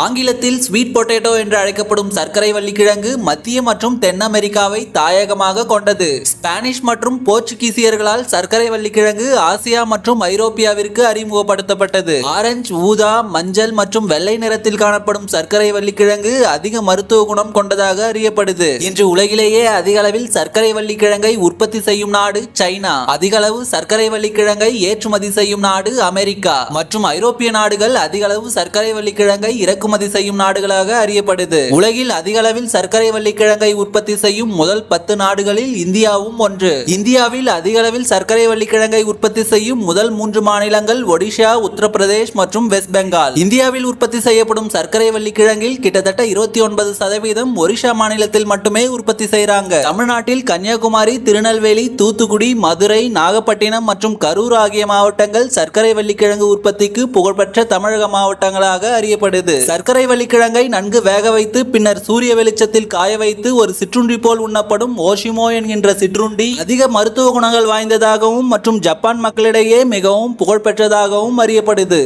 ஆங்கிலத்தில் sweet potato என்று அழைக்கப்படும் சர்க்கரை வள்ளிக்கிழங்கு மத்திய மற்றும் தென் அமெரிக்காவை தாயகமாக கொண்டது. ஸ்பானிஷ் மற்றும் போர்ச்சுகீசியர்களால் சர்க்கரை வள்ளிக்கிழங்கு ஆசியா மற்றும் ஐரோப்பியாவிற்கு அறிமுகப்படுத்தப்பட்டது. ஆரஞ்சு ஊதா மஞ்சள் மற்றும் வெள்ளை நிறத்தில் காணப்படும் சர்க்கரை வள்ளிக்கிழங்கு அதிக மருத்துவ குணம் கொண்டதாக அறியப்படுது. இன்று உலகிலேயே அதிக அளவில் சர்க்கரை வள்ளிக்கிழங்கை உற்பத்தி செய்யும் நாடு சைனா. அதிக அளவு சர்க்கரை வள்ளிக்கிழங்கை ஏற்றுமதி செய்யும் நாடு அமெரிக்கா. மற்றும் ஐரோப்பிய நாடுகள் அதிக அளவு சர்க்கரை வள்ளிக்கிழங்கை இறக்குமதி செய்யும் நாடுகளாக அறியப்படுது. உலகில் அதிக அளவில் சர்க்கரை வள்ளிக்கிழங்கை உற்பத்தி செய்யும் முதல் பத்து நாடுகளில் இந்தியாவும் ஒன்று. இந்தியாவில் அதிக அளவில் சர்க்கரை வள்ளிக்கிழங்கை உற்பத்தி செய்யும் முதல் மூன்று மாநிலங்கள் ஒடிஷா உத்தரப்பிரதேஷ் மற்றும் வெஸ்ட் பெங்கால். இந்தியாவில் உற்பத்தி செய்யப்படும் சர்க்கரை வள்ளிக்கிழங்கில் கிட்டத்தட்ட இருபத்தி ஒன்பது சதவீதம் ஒரிஷா மாநிலத்தில் மட்டுமே உற்பத்தி செய்கிறாங்க தமிழ்நாட்டில் கன்னியாகுமரி திருநெல்வேலி தூத்துக்குடி மதுரை நாகப்பட்டினம் மற்றும் கரூர் ஆகிய மாவட்டங்கள் சர்க்கரை வள்ளிக்கிழங்கு உற்பத்திக்கு புகழ்பெற்ற தமிழக மாவட்டங்களாக அறியப்படுது. சர்க்கரை வள்ளிக்கிழங்கை நன்கு வேக வைத்து பின்னர் சூரிய வெளிச்சத்தில் காய வைத்து ஒரு சிற்றுண்டி போல் உண்ணப்படும் ஓஷிமோ என்கின்ற சிற்றுண்டி அதிக மருத்துவ குணங்கள் வாய்ந்ததாகவும் மற்றும் ஜப்பான் மக்களிடையே மிகவும் புகழ்பெற்றதாகவும் அறியப்படுது.